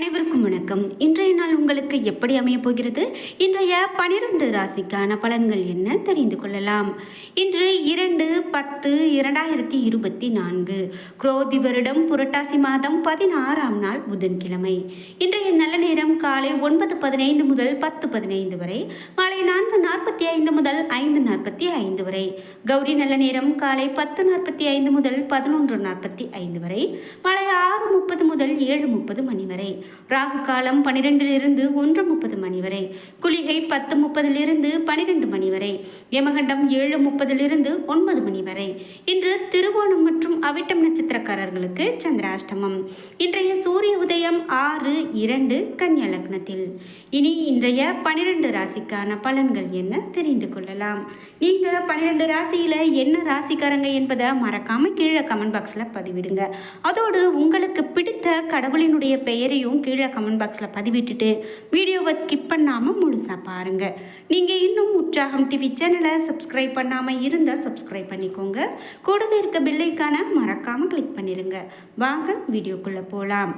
அனைவருக்கும் வணக்கம். இன்றைய நாள் உங்களுக்கு எப்படி அமையப் போகிறது? இன்றைய பனிரெண்டு ராசிக்கான பலன்கள் என்ன தெரிந்து கொள்ளலாம். இன்று இரண்டு பத்து இரண்டாயிரத்தி இருபத்தி நான்கு. குரோதி வருடம் புரட்டாசி மாதம் பதினாறாம் நாள் புதன்கிழமை. இன்றைய நல்ல நேரம் காலை ஒன்பது பதினைந்து முதல் பத்து பதினைந்து வரை மாலை நான்கு நாற்பத்தி ஐந்து முதல் ஐந்து நாற்பத்தி ஐந்து வரை. கௌரி நல்ல நேரம் காலை பத்து நாற்பத்தி ஐந்து முதல் பதினொன்று நாற்பத்தி ஐந்து வரை மாலை ஆறு முப்பது முதல் ஏழு முப்பது மணி வரை. ராகு காலம் பனிரெண்டிலிருந்து ஒன்று முப்பது மணி வரை குளிகை பத்து முப்பதிலிருந்து பனிரெண்டு மணி வரை யமகண்டம் ஏழு முப்பதிலிருந்து ஒன்பது மணி வரை. இன்று திருவோணம் மற்றும் அவிட்டம் நட்சத்திரக்காரர்களுக்கு சந்திராஷ்டமம். இன்றைய சூரிய உதயம் ஆறு இரண்டு கன்னியா லக்னத்தில். இனி இன்றைய பனிரெண்டு ராசிக்கான பலன்கள் என்ன தெரிந்து கொள்ளலாம். நீங்க பன்னிரெண்டு ராசியில என்ன ராசிக்காரங்க என்பதை மறக்காம கீழே கமெண்ட் பாக்ஸ்ல பதிவிடுங்க. அதோடு உங்களுக்கு பிடித்த கடவுளினுடைய பெயரையும் கீழே கமெண்ட் பாக்ஸில் பதிவிட்டுட்டு வீடியோவை ஸ்கிப் பண்ணாமல் முழுசாக பாருங்கள் நீங்கள் இன்னும் உற்சாகம் டிவி சேனலை சப்ஸ்கிரைப் பண்ணாமல் இருந்தால் சப்ஸ்கிரைப் பண்ணிக்கோங்க. கூடவே இருக்க பில்லைக்கான மறக்காமல் கிளிக் பண்ணிடுங்க வாங்க வீடியோக்குள்ளே போகலாம்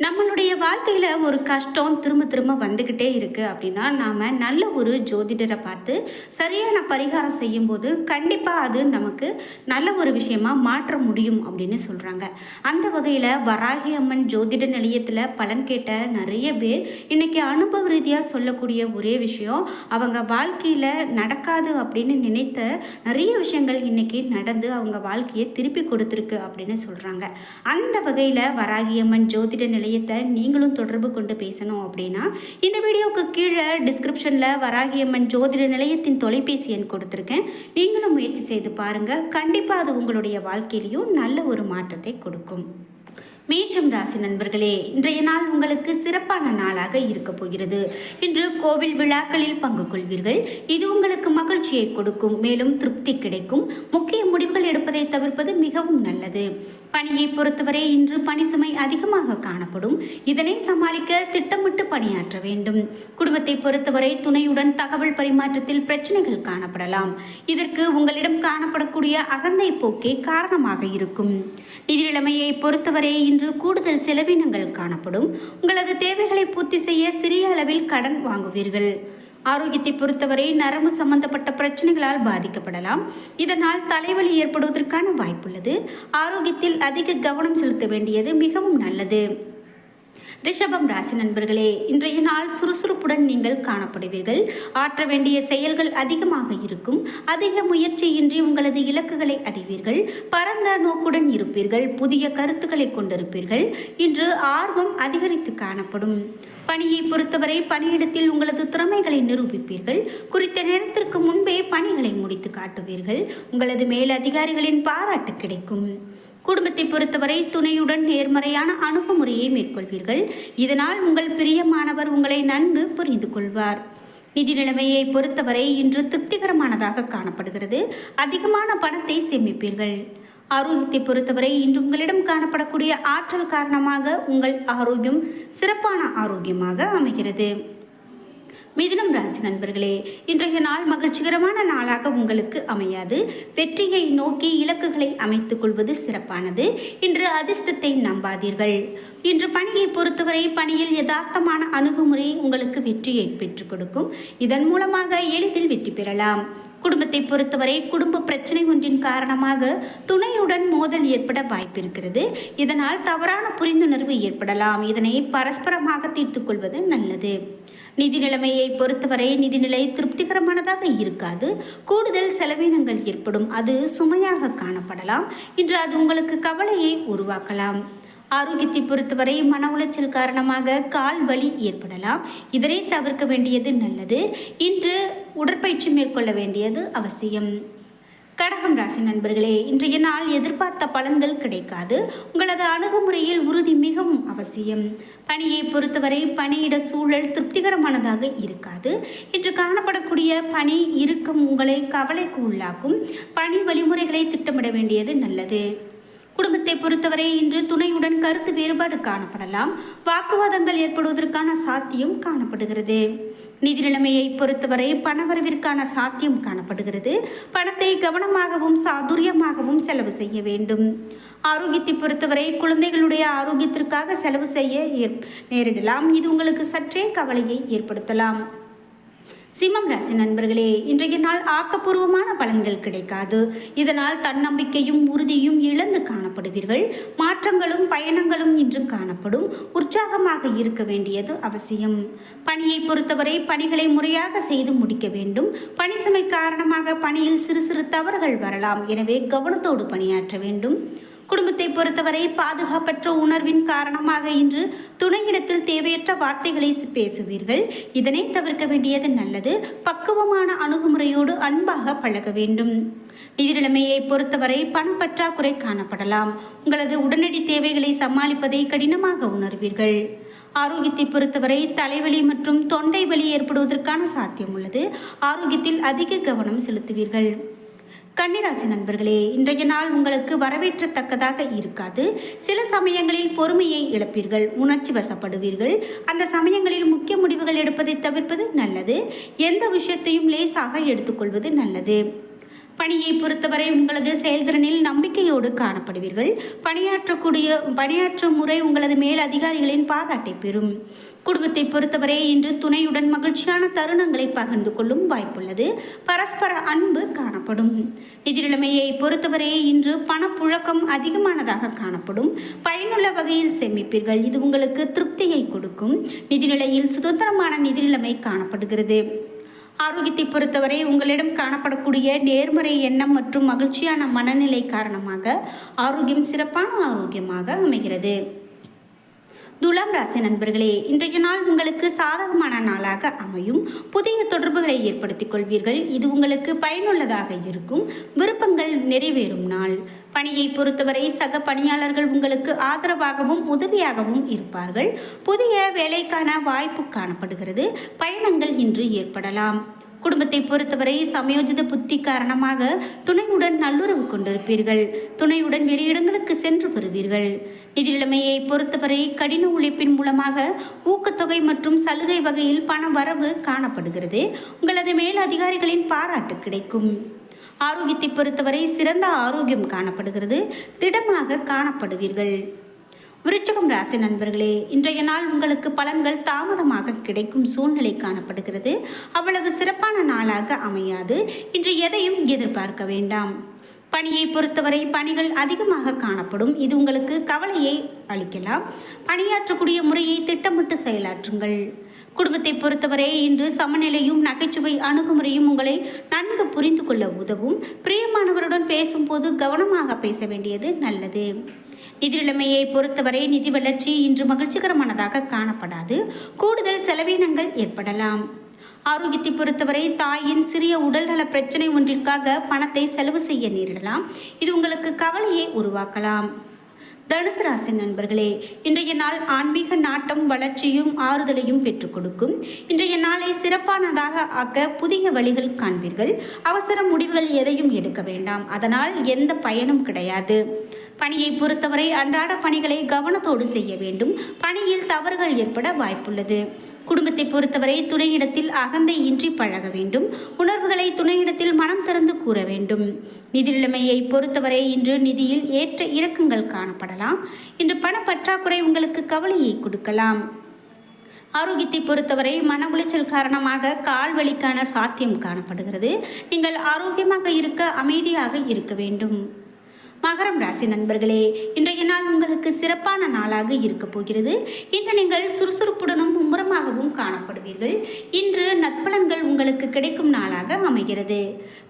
நம்மளுடைய வாழ்க்கையில் ஒரு கஷ்டம் திரும்ப திரும்ப வந்துக்கிட்டே இருக்குது அப்படின்னா நாம் நல்ல ஒரு ஜோதிடரை பார்த்து சரியான பரிகாரம் செய்யும்போது கண்டிப்பாக அது நமக்கு நல்ல ஒரு விஷயமாக மாற்ற முடியும் அப்படின்னு சொல்கிறாங்க அந்த வகையில் வராகி அம்மன் ஜோதிட நிலையத்தில் பலன் கேட்ட நிறைய பேர் இன்றைக்கி அனுபவ ரீதியாக சொல்லக்கூடிய ஒரே விஷயம் அவங்க வாழ்க்கையில் நடக்காது அப்படின்னு நினைத்த நிறைய விஷயங்கள் இன்றைக்கி நடந்து அவங்க வாழ்க்கையை திருப்பி கொடுத்துருக்கு அப்படின்னு சொல்கிறாங்க அந்த வகையில் வராகியம்மன் ஜோதிட நிலையத்தை நீங்களும் தொடர்பு கொண்டு பேசணும் அப்படின்னா இந்த வீடியோவுக்கு கீழே டிஸ்கிரிப்ஷனில் வராகியம்மன் ஜோதிட நிலையத்தின் தொலைபேசி எண் கொடுத்துருக்கேன். நீங்களும் முயற்சி செய்து பாருங்கள் கண்டிப்பாக அது உங்களுடைய வாழ்க்கையிலையும் நல்ல ஒரு மாற்றத்தை கொடுக்கும். மேஷம் ராசி நண்பர்களே இன்றைய நாள் உங்களுக்கு சிறப்பான நாளாக இருக்க போகிறது. இன்று கோவில் விழாக்களில் பங்கு கொள்வீர்கள். இது உங்களுக்கு மகிழ்ச்சியை கொடுக்கும் மேலும் திருப்தி கிடைக்கும். முக்கிய முடிவுகள் எடுப்பதை தவிர்ப்பது மிகவும் நல்லது. பணியை பொறுத்தவரை இன்று பணி சுமை அதிகமாக காணப்படும். இதனை சமாளிக்க திட்டமிட்டு பணியாற்ற வேண்டும். குடும்பத்தை பொறுத்தவரை துணையுடன் தகவல் பரிமாற்றத்தில் பிரச்சனைகள் காணப்படலாம். இதற்கு உங்களிடம் காணப்படக்கூடிய அகந்தை போக்கே காரணமாக இருக்கும். நிதி நிலைமையை பொறுத்தவரை இன்று கூடுதல் செலவினங்கள் காணப்படும். உங்களது தேவைகளை பூர்த்தி செய்ய சிறிய அளவில் கடன் வாங்குவீர்கள். ஆரோக்கியத்தை பொறுத்தவரை நரம்பு சம்பந்தப்பட்ட பிரச்சனைகளால் பாதிக்கப்படலாம். இதனால் தலைவலி ஏற்படுவதற்கான வாய்ப்புள்ளது. ஆரோக்கியத்தில் அதிக கவனம் செலுத்த வேண்டியது மிகவும் நல்லது. ரிஷபம் ராசி நண்பர்களே இன்றைய நாள் சுறுசுறுப்புடன் நீங்கள் காணப்படுவீர்கள். ஆற்ற வேண்டிய செயல்கள் அதிகமாக இருக்கும். அதிக முயற்சியின்றி உங்களது இலக்குகளை அடைவீர்கள். பரந்த நோக்குடன் இருப்பீர்கள். புதிய கருத்துக்களை கொண்டிருப்பீர்கள். இன்று ஆர்வம் அதிகரித்து காணப்படும். பணியை பொறுத்தவரை பணியிடத்தில் உங்களது திறமைகளை நிரூபிப்பீர்கள். குறித்த நேரத்திற்கு முன்பே பணிகளை முடித்து காட்டுவீர்கள். உங்களது மேலதிகாரிகளின் பாராட்டு கிடைக்கும். குடும்பத்தை பொறுத்தவரை துணையுடன் நேர்மறையான அணுகுமுறையை மேற்கொள்வீர்கள். இதனால் உங்கள் பிரியமானவர் உங்களை நன்கு புரிந்து கொள்வார். நிதி நிலைமையை பொறுத்தவரை இன்று திருப்திகரமானதாக காணப்படுகிறது. அதிகமான பணத்தை சேமிப்பீர்கள். ஆரோக்கியத்தை பொறுத்தவரை இன்று உங்களிடம் காணப்படக்கூடிய ஆற்றல் காரணமாக உங்கள் ஆரோக்கியம் சிறப்பான ஆரோக்கியமாக அமைகிறது. மிதுனம் ராசி நண்பர்களே இன்றைய நாள் மகிழ்ச்சிகரமான நாளாக உங்களுக்கு அமையாது. வெற்றியை நோக்கி இலக்குகளை அமைத்துக் கொள்வது சிறப்பானது. இன்று அதிர்ஷ்டத்தை நம்பாதீர்கள். இன்று பணியை பொறுத்தவரை பணியில் யதார்த்தமான அணுகுமுறை உங்களுக்கு வெற்றியை பெற்றுக் கொடுக்கும். இதன் மூலமாக எளிதில் வெற்றி பெறலாம். குடும்பத்தை பொறுத்தவரை குடும்ப பிரச்சனை ஒன்றின் காரணமாக துணையுடன் மோதல் ஏற்பட வாய்ப்பிருக்கிறது. இதனால் தவறான புரிந்துணர்வு ஏற்படலாம். இதனை பரஸ்பரமாக தீர்த்துக்கொள்வது நல்லது. நிதி நிலைமையை பொறுத்தவரை நிதிநிலை திருப்திகரமானதாக இருக்காது. கூடுதல் செலவினங்கள் ஏற்படும். அது சுமையாக காணப்படலாம். இன்று அது உங்களுக்கு கவலையை உருவாக்கலாம். ஆரோக்கியத்தை பொறுத்தவரை மன உளைச்சல் காரணமாக கால் வலி ஏற்படலாம். இதனை தவிர்க்க வேண்டியது நல்லது. இன்று உடற்பயிற்சி மேற்கொள்ள வேண்டியது அவசியம். கடகம் ராசி நண்பர்களே இன்றைய நாள் எதிர்பார்த்த பலன்கள் கிடைக்காது. உங்களது அணுகுமுறையில் உறுதி மிகவும் அவசியம். பணியை பொறுத்தவரை பணியிட சூழல் திருப்திகரமானதாக இருக்காது. இன்று காணப்படக்கூடிய பணி இருக்கும் உங்களை கவலைக்கு உள்ளாக்கும். பணி வழிமுறைகளை திட்டமிட வேண்டியது நல்லது. குடும்பத்தை பொறுத்தவரை இன்று துணையுடன் கருத்து வேறுபாடு காணப்படலாம். வாக்குவாதங்கள் ஏற்படுவதற்கான சாத்தியம் காணப்படுகிறது. நிதி நிலைமையை பொறுத்தவரை பணவரவிற்கான சாத்தியம் காணப்படுகிறது. பணத்தை கவனமாகவும் சாதுரியமாகவும் செலவு செய்ய வேண்டும். ஆரோக்கியத்தை பொறுத்தவரை குழந்தைகளுடைய ஆரோக்கியத்திற்காக செலவு செய்ய ஏற்- நேரிடலாம். இது உங்களுக்கு சற்றே கவலையை ஏற்படுத்தலாம். சிம்மம் ராசி நண்பர்களே இன்றைய நாள் ஆக்கப்பூர்வமான பலன்கள் கிடைக்காது. இதனால் தன்னம்பிக்கையும் உறுதியும் இழந்து காணப்படுவீர்கள். மாற்றங்களும் பயணங்களும் இன்று காணப்படும். உற்சாகமாக இருக்க வேண்டியது அவசியம். பணியை பொறுத்தவரை பணிகளை முறையாக செய்து முடிக்க வேண்டும். பணி சுமை காரணமாக பணியில் சிறு சிறு தவறுகள் வரலாம். எனவே கவனத்தோடு பணியாற்ற வேண்டும். குடும்பத்தை பொறுத்தவரை பாதுகாப்பற்ற உணர்வின் காரணமாக இன்று துணையிடத்தில் தேவையற்ற வார்த்தைகளை பேசுவீர்கள். இதனை தவிர்க்க வேண்டியது நல்லது. பக்குவமான அணுகுமுறையோடு அன்பாக பழக வேண்டும். நிதிநிலைமையை பொறுத்தவரை பணப்பற்றாக்குறை காணப்படலாம். உங்களது உடனடி தேவைகளை சமாளிப்பதை கடினமாக உணர்வீர்கள். ஆரோக்கியத்தை பொறுத்தவரை தலைவலி மற்றும் தொண்டை வலி ஏற்படுவதற்கான சாத்தியம் உள்ளது. ஆரோக்கியத்தில் அதிக கவனம் செலுத்துவீர்கள். கன்னிராசி நண்பர்களே இன்றைய நாள் உங்களுக்கு வரவேற்றத்தக்கதாக இருக்காது. சில சமயங்களில் பொறுமையை இழப்பீர்கள் உணர்ச்சி வசப்படுவீர்கள். அந்த சமயங்களில் முக்கிய முடிவுகள் எடுப்பதை தவிர்ப்பது நல்லது. எந்த விஷயத்தையும் லேசாக எடுத்துக்கொள்வது நல்லது. பணியை பொறுத்தவரை உங்களது செயல்திறனில் நம்பிக்கையோடு காணப்படுவீர்கள். பணியாற்றக்கூடிய பணியாற்றும் முறை உங்களது மேல் அதிகாரிகளின் பாராட்டை பெறும். குடும்பத்தை பொறுத்தவரை இன்று துணையுடன் மகிழ்ச்சியான தருணங்களை பகிர்ந்து கொள்ளும் வாய்ப்புள்ளது. பரஸ்பர அன்பு காணப்படும். நிதி நிலைமையை பொறுத்தவரை இன்று பணப்புழக்கம் அதிகமானதாக காணப்படும். பயனுள்ள வகையில் சேமிப்பீர்கள். இது உங்களுக்கு திருப்தியை கொடுக்கும். நிதிநிலையில் சுதந்திரமான நிதி நிலைமை காணப்படுகிறது. ஆரோக்கியத்தை பொறுத்தவரை உங்களிடம் காணப்படக்கூடிய நேர்மறை எண்ணம் மற்றும் மகிழ்ச்சியான மனநிலை காரணமாக ஆரோக்கியம் சிறப்பான ஆரோக்கியமாக அமைகிறது. துலாம் ராசி நண்பர்களே இன்றைய நாள் உங்களுக்கு சாதகமான நாளாக அமையும். புதிய தொடர்புகளை ஏற்படுத்திக் கொள்வீர்கள். இது உங்களுக்கு பயனுள்ளதாக இருக்கும். விருப்பங்கள் நிறைவேறும் நாள். பணியை பொறுத்தவரை சக பணியாளர்கள் உங்களுக்கு ஆதரவாகவும் உதவியாகவும் இருப்பார்கள். புதிய வேலைக்கான வாய்ப்பு காணப்படுகிறது. பயணங்கள் இன்று ஏற்படலாம். குடும்பத்தை பொறுத்தவரை சமயோஜித புத்தி காரணமாக துணையுடன் நல்லுறவு கொண்டிருப்பீர்கள். துணையுடன் வெளியிடங்களுக்கு சென்று வருவீர்கள். நிதிநிலைமையை பொறுத்தவரை கடின உழைப்பின் மூலமாக ஊக்கத்தொகை மற்றும் சலுகை வகையில் பண வரவு காணப்படுகிறது. உங்களது மேல் அதிகாரிகளின் பாராட்டு கிடைக்கும். ஆரோக்கியத்தை பொறுத்தவரை சிறந்த ஆரோக்கியம் காணப்படுகிறது. திடமாக காணப்படுவீர்கள். விருச்சகம் ராசி நண்பர்களே இன்றைய நாள் உங்களுக்கு பலன்கள் தாமதமாக கிடைக்கும் சூழ்நிலை காணப்படுகிறது. அவ்வளவு சிறப்பான நாளாக அமையாது. இன்று எதையும் எதிர்பார்க்க வேண்டாம். பணியை பொறுத்தவரை பணிகள் அதிகமாக காணப்படும். இது உங்களுக்கு கவலையை அளிக்கலாம். பணியாற்றக்கூடிய முறையை திட்டமிட்டு செயலாற்றுங்கள். குடும்பத்தை பொறுத்தவரை இன்று சமநிலையும் நகைச்சுவை அணுகுமுறையும் உங்களை நன்கு புரிந்து கொள்ள உதவும். பிரியமானவருடன் பேசும்போது கவனமாக பேச வேண்டியது நல்லது. நிதி நிலைமையை பொறுத்தவரை நிதி வளர்ச்சி இன்று மகிழ்ச்சிகரமானதாக காணப்படாது. கூடுதல் செலவினங்கள் ஏற்படலாம். ஆரோக்கியத்தை பொறுத்தவரை தாயின் சிறிய உடல்நல பிரச்சனை ஒன்றிற்காக பணத்தை செலவு செய்ய நேரிடலாம். இது உங்களுக்கு கவலையை உருவாக்கலாம். தனுசு ராசி நண்பர்களே இன்றைய நாள் ஆன்மீக நாட்டம் வளர்ச்சியும் ஆறுதலையும் பெற்றுக் கொடுக்கும். இன்றைய நாளை சிறப்பானதாக ஆக்க புதிய வழிகள் காண்பீர்கள். அவசர முடிவுகள் எதையும் எடுக்க வேண்டாம். அதனால் எந்த பயனும் கிடையாது. பணியை பொறுத்தவரை அன்றாட பணிகளை கவனத்தோடு செய்ய வேண்டும். பணியில் தவறுகள் ஏற்பட வாய்ப்புள்ளது. குடும்பத்தை பொறுத்தவரை துணையிடத்தில் அகந்தை இன்றி பழக வேண்டும். உணர்வுகளை துணையிடத்தில் மனம் திறந்து கூற வேண்டும். நிதி நிலைமையை பொறுத்தவரை இன்று நிதியில் ஏற்ற இறக்கங்கள் காணப்படலாம். இன்று பண பற்றாக்குறை உங்களுக்கு கவலையை கொடுக்கலாம். ஆரோக்கியத்தை பொறுத்தவரை மன உளைச்சல் காரணமாக கால் வலிக்கான சாத்தியம் காணப்படுகிறது. நீங்கள் ஆரோக்கியமாக இருக்க அமைதியாக இருக்க வேண்டும். மகரம் ராசி நண்பர்களே இன்றைய நாள் உங்களுக்கு சிறப்பான நாளாக இருக்க போகிறது. இன்று நீங்கள் சுறுசுறுப்புடனும் மும்முரமாகவும் காணப்படுவீர்கள். இன்று நற்பலன்கள் உங்களுக்கு கிடைக்கும் நாளாக அமைகிறது.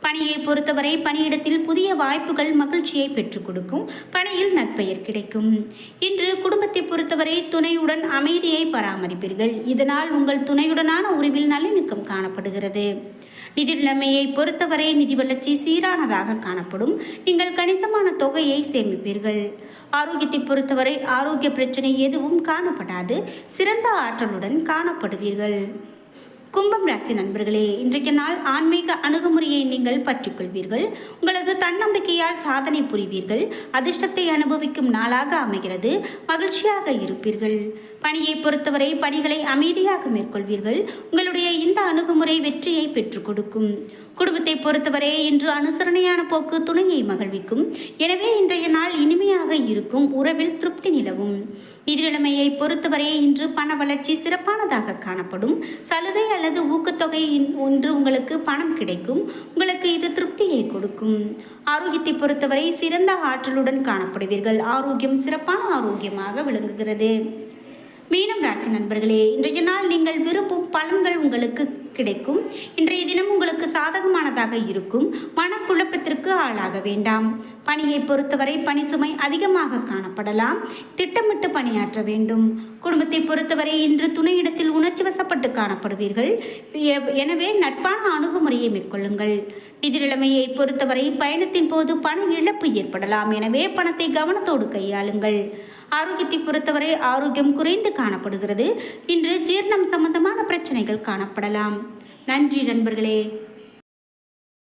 பணியை பொறுத்தவரை பணியிடத்தில் புதிய வாய்ப்புகள் மகிழ்ச்சியை பெற்றுக் கொடுக்கும். பணியில் நற்பெயர் கிடைக்கும். இன்று குடும்பத்தை பொறுத்தவரை துணையுடன் அமைதியை பராமரிப்பீர்கள். இதனால் உங்கள் துணையுடனான உறவில் நல்லிணக்கம் காணப்படுகிறது. நிதி நிலைமையை பொறுத்தவரை நிதி வளர்ச்சி சீரானதாக காணப்படும். நீங்கள் கணிசமான தொகையை சேமிப்பீர்கள். ஆரோக்கியத்தை பொறுத்தவரை ஆரோக்கிய பிரச்சனை எதுவும் காணப்படாது. சிறந்த ஆற்றலுடன் காணப்படுவீர்கள். கும்பம் ராசி நண்பர்களே இன்றைக்கு நாள் ஆன்மீக அணுகுமுறையை நீங்கள் பற்றிக்கொள்வீர்கள். உங்களது தன்னம்பிக்கையால் சாதனை புரிவீர்கள். அதிர்ஷ்டத்தை அனுபவிக்கும் நாளாக அமைகிறது. மகிழ்ச்சியாக இருப்பீர்கள். பணியை பொறுத்தவரை பணிகளை அமைதியாக மேற்கொள்வீர்கள். உங்களுடைய இந்த அணுகுமுறை வெற்றியை பெற்றுக் கொடுக்கும். குடும்பத்தை பொறுத்தவரை இன்று அனுசரணையான போக்கு துணையை மகிழ்விக்கும். எனவே இன்றைய நாள் இனிமையாக இருக்கும். உறவில் திருப்தி நிலவும். நிதிநிலைமையை பொறுத்தவரை இன்று பண வளர்ச்சி சிறப்பானதாக காணப்படும். சலுகை அல்லது ஊக்கத்தொகை இன்- ஒன்று உங்களுக்கு பணம் கிடைக்கும். உங்களுக்கு இது திருப்தியை கொடுக்கும். ஆரோக்கியத்தை பொறுத்தவரை சிறந்த ஆற்றலுடன் காணப்படுவீர்கள். ஆரோக்கியம் சிறப்பான ஆரோக்கியமாக விளங்குகிறது. மீனம் ராசி நண்பர்களே இன்றைய நாள் நீங்கள் விரும்பும் பலன்கள் உங்களுக்கு கிடைக்கும். இன்றைய தினம் உங்களுக்கு சாதகமானதாக இருக்கும். மனக்குழப்பத்திற்கு ஆளாக வேண்டாம். பணியை பொறுத்தவரை பணி சுமை அதிகமாக காணப்படலாம். திட்டமிட்டு பணியாற்ற வேண்டும். குடும்பத்தை பொறுத்தவரை இன்று துணையிடத்தில் உணர்ச்சி வசப்பட்டு காணப்படுவீர்கள். எ- எனவே நட்பான அணுகுமுறையை மேற்கொள்ளுங்கள். நிதி நிலைமையை பொறுத்தவரை பயணத்தின் போது பண இழப்பு ஏற்படலாம். எனவே பணத்தை கவனத்தோடு கையாளுங்கள். ஆரோக்கியத்தை பொறுத்தவரை ஆரோக்கியம் குறைந்து காணப்படுகிறது. இன்று ஜீரணம் சம்பந்தமான பிரச்சனைகள் காணப்படலாம். நன்றி நண்பர்களே.